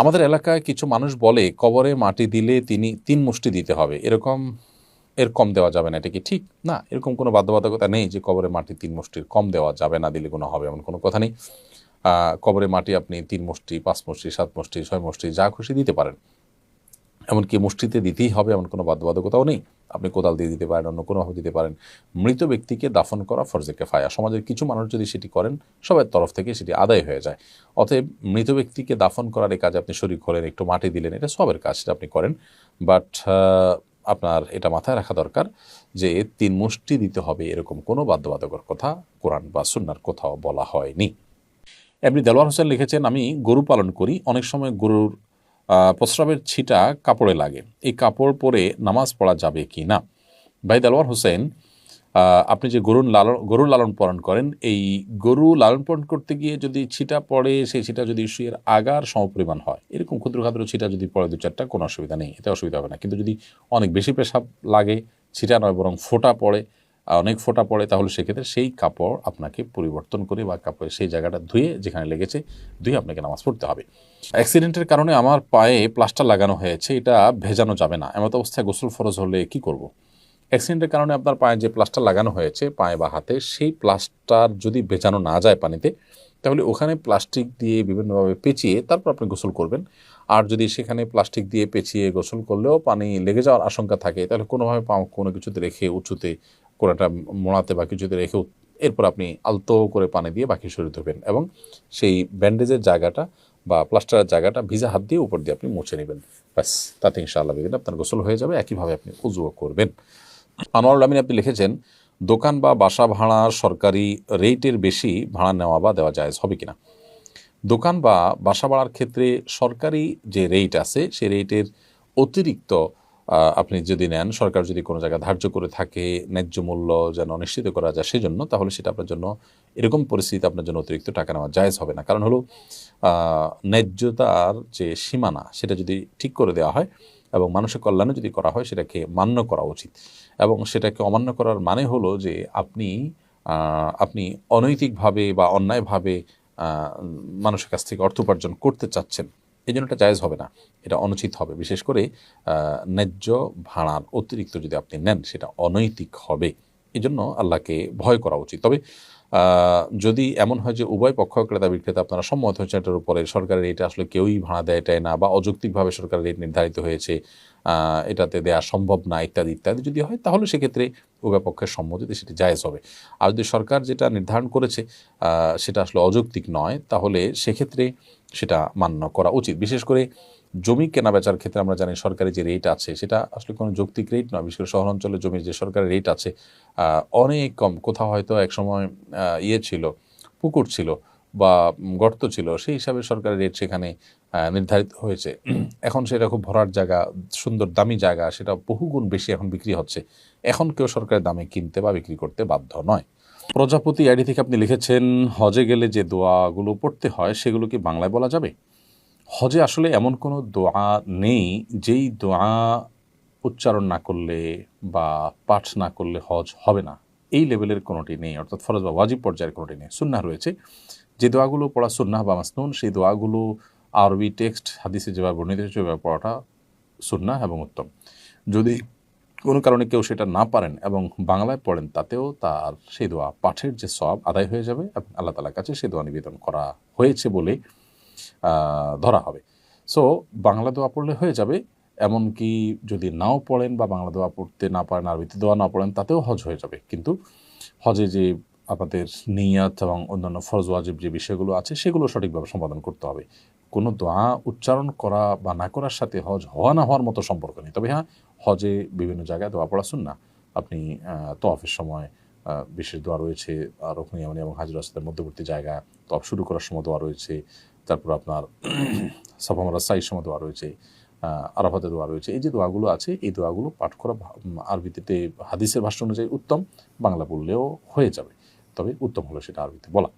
আমাদের এলাকায় কিছু মানুষ বলে, কবরে মাটি দিলে তিনি তিন মুষ্টি দিতে হবে। এরকম, এর কম দেওয়া যাবে না। এটা কি ঠিক? না, এরকম কোনো বাধ্যবাধকতা নেই যে কবরে মাটি তিন মুষ্টির কম দেওয়া যাবে না, দিলে কোনো হবে, এমন কোনো কথা নেই। কবরে মাটি আপনি তিন মুষ্টি, পাঁচ মুষ্টি, সাত মুষ্টি, ছয় মুষ্টি, যা খুশি দিতে পারেন। এমনকি মুষ্টিতে দিতেই হবে, এমন কোনো বাধ্যবাধকতাও নেই। আপনি কোদাল দিয়ে দিতে পারেন, অন্য কোনোভাবে দিতে পারেন। মৃত ব্যক্তিকে দাফন করা ফরজে কেফায়া। সমাজের কিছু মানুষ যদি সেটি করেন সবার তরফ থেকে সেটি আদায় হয়ে যায়। অতএব মৃত ব্যক্তিকে দাফন করার এই কাজে আপনি শরীর হলেন একটু মাটি দিলেন, এটা সবের কাজ সেটা আপনি করেন। বাট আপনার এটা মাথায় রাখা দরকার যে তিন মুষ্টি দিতে হবে এরকম কোনো বাধ্যবাধকর কথা কোরআন বা সুন্নার কোথাও বলা হয়নি। এমনি দেলোয়ার হোসেন লিখেছেন, আমি গরু পালন করি, অনেক সময় গরুর প্রস্রাবের ছিটা কাপড়ে লাগে। এই কাপড় পরে নামাজ পড়া যাবে কি না? ভাই দেলোয়ার হোসেন আপনি যে গরুর লালন গরুর লালন পালন করেন, এই গরু লালন পালন করতে গিয়ে যদি ছিটা পড়ে, সেই ছিটা যদি শুয়ের আগার সমপরিমাণ হয়, এরকম ক্ষুদ্র ক্ষুদ্র ছিটা যদি পড়ে, দু চারটা, কোনো অসুবিধা নেই, এতে অসুবিধা হবে না। কিন্তু যদি অনেক বেশি পেশাব লাগে, ছিটা নয় বরং ফোটা পড়ে অনেক ফোঁটা পড়ে, তাহলে সেক্ষেত্রে সেই কাপড় আপনাকে পরিবর্তন করে বা কাপড়ের সেই জায়গাটা ধুয়ে যেখানে লেগেছে, ধুয়ে আপনাকে নামাজ পড়তে হবে। অ্যাক্সিডেন্টের কারণে আমার পায়ে প্লাস্টার লাগানো হয়েছে, এটা ভেজানো যাবে না। এমত অবস্থায় গোসল ফরজ হলে কি করব। অ্যাক্সিডেন্টের কারণে আপনার পায়ে যে প্লাস্টার লাগানো হয়েছে, পায়ে বা হাতে, সেই প্লাস্টার যদি ভেজানো না যায় পানিতে, তাহলে ওখানে প্লাস্টিক দিয়ে বিভিন্নভাবে পেঁচিয়ে তারপর আপনি গোসল করবেন। আর যদি সেখানে প্লাস্টিক দিয়ে পেঁচিয়ে গোসল করলেও পানি লেগে যাওয়ার আশঙ্কা থাকে, তাহলে কোনোভাবে পা কোনো কিছুতে রেখে উঁচুতে কোনোটা মোড়াতে বা কিছুতে রেখে এরপর আপনি আলতো করে পানি দিয়ে বাকি শরীর ধুবেন এবং সেই ব্যান্ডেজের জায়গাটা বা প্লাস্টারের জায়গাটা ভিজা হাত দিয়ে উপর দিয়ে আপনি মুছে নেবেন। ব্যাস, তাতে ইনশাআল্লাহ বেদিন আপনার গোসল হয়ে যাবে, একইভাবে আপনি উজুও করবেন। আনোয়ারুল আমিন আপনি লিখেছেন, দোকান বা বাসা ভাড়া সরকারি রেটের বেশি ভাড়া নেওয়া বা দেওয়া যায় হবে কিনা? দোকান বা বাসা ভাড়ার ক্ষেত্রে সরকারি যে রেট আছে, সেই রেটের অতিরিক্ত আপনি যদি নেন, সরকার যদি কোনো জায়গায় ধার্য করে থাকে, ন্যায্য মূল্য যেন নিশ্চিত করা যায় সেজন্য, তাহলে সেটা আপনার জন্য এরকম পরিস্থিতি আপনার জন্য অতিরিক্ত টাকা নেওয়া জায়জ হবে না। কারণ হলো ন্যায্যতার যে সীমানা, সেটা যদি ঠিক করে দেওয়া হয় এবং মানুষের কল্যাণে যদি করা হয়, সেটাকে মান্য করা উচিত। এবং সেটাকে অমান্য করার মানে হলো যে আপনি আপনি অনৈতিকভাবে বা অন্যায়ভাবে মানুষের কাছ থেকে অর্থ উপার্জন করতে চাচ্ছেন। এই জন্য এটা জায়জ হবে না, এটা অনুচিত হবে। বিশেষ করে ন্যায্য ভাড়ার অতিরিক্ত যদি আপনি নেন, সেটা অনৈতিক হবে। এই জন্য আল্লাহকে ভয় করা উচিত। তবে যদি এমন হয় যে উভয় পক্ষ ক্রেতা বিক্রেতা আপনারা সম্মত হয়েছে এটার উপরে, সরকারের রেট আসলে কেউই ভাড়া দেয় এটাই না বা অযৌক্তিকভাবে সরকারের রেট নির্ধারিত হয়েছে এটাতে দেওয়া সম্ভব না, ইত্যাদি ইত্যাদি যদি হয়, তাহলে সেক্ষেত্রে উভয় পক্ষের সম্মতিতে সেটি জায়েজ হবে। আর যদি সরকার যেটা নির্ধারণ করেছে সেটা আসলে অযৌক্তিক নয়, তাহলে সেক্ষেত্রে সেটা মান্য করা উচিত। বিশেষ করে জমি কেনা বেচার ক্ষেত্রে আমরা জানি সরকারি যে রেট আছে, সেটা আসলে কোনো যৌক্তিক রেট নয়। বিশেষ করে শহরাঞ্চলে জমির যে সরকারি রেট আছে অনেক কম। কোথাও হয়তো একসময় ইয়ে ছিল, পুকুর ছিল বা গর্ত ছিল, সেই হিসাবে সরকারি রেট সেখানে নির্ধারিত হয়েছে। এখন সেটা খুব ভরার জায়গা, সুন্দর দামি জায়গা, সেটা বহুগুণ বেশি এখন বিক্রি হচ্ছে। এখন কেউ সরকারের দামে কিনতে বা বিক্রি করতে বাধ্য নয়। প্রজাপতি আইডি থেকে আপনি লিখেছেন, হজে গেলে যে দোয়াগুলো পড়তে হয়, সেগুলো কি বাংলায় বলা যাবে? হজে আসলে এমন কোনো দোয়া নেই যেই দোয়া উচ্চারণ না করলে বা পাঠ না করলে হজ হবে না। এই লেভেলের কোনোটি নেই, অর্থাৎ ফরজ বা ওয়াজিব পর্যায়ের কোনোটি নেই। সুন্না রয়েছে। যে দোয়াগুলো পড়া সুন্না বা মাসনুন, সেই দোয়াগুলো আরবি টেক্সট, হাদিসে যেভাবে বর্ণিত হয়েছে ওইভাবে পড়াটা সুন্নাহ এবং উত্তম। যদি কোনো কারণে কেউ সেটা না পারেন এবং বাংলায় পড়েন, তাতেও তার সেই দোয়া পাঠের যে সব আদায় হয়ে যাবে এবং আল্লাহ তালার কাছে সেই দোয়া নিবেদন করা হয়েছে বলে ধরা হবে। সো বাংলা দোয়া পড়লে হয়ে যাবে। এমনকি যদি নাও পড়েন বা বাংলা দোয়া পড়তে না পারেন আরবিতে দোয়া না পড়েন, তাতেও হজ হয়ে যাবে। কিন্তু হজে যে আমাদের নিয়াত এবং অন্যান্য ফরজ, ওয়াজিব যে বিষয়গুলো আছে, সেগুলো সঠিকভাবে সম্পাদন করতে হবে। কোনো দোয়া উচ্চারণ করা বা না করার সাথে হজ হওয়া না হওয়ার মতো সম্পর্ক নেই। তবে হ্যাঁ হজে বিভিন্ন জায়গায় দোয়া পড়া শুন না আপনি তফের সময় বিশেষ দোয়া রয়েছে রকম এবং হাজির আসদের মধ্যবর্তী জায়গা তফ শুরু করার সময় দোয়া রয়েছে। তারপর আপনার সাফামারা সাই সমা দোয়া রয়েছে আরাফাতে দোয়া রয়েছে, এই যে দোয়াগুলো আছে, এই দোয়াগুলো পাঠ করা আরবিতে, হাদিসের ভাষ্য অনুযায়ী উত্তম, বাংলা বললেও হয়ে যাবে, তবে উত্তম হলো সেটা আরবিতে বলা।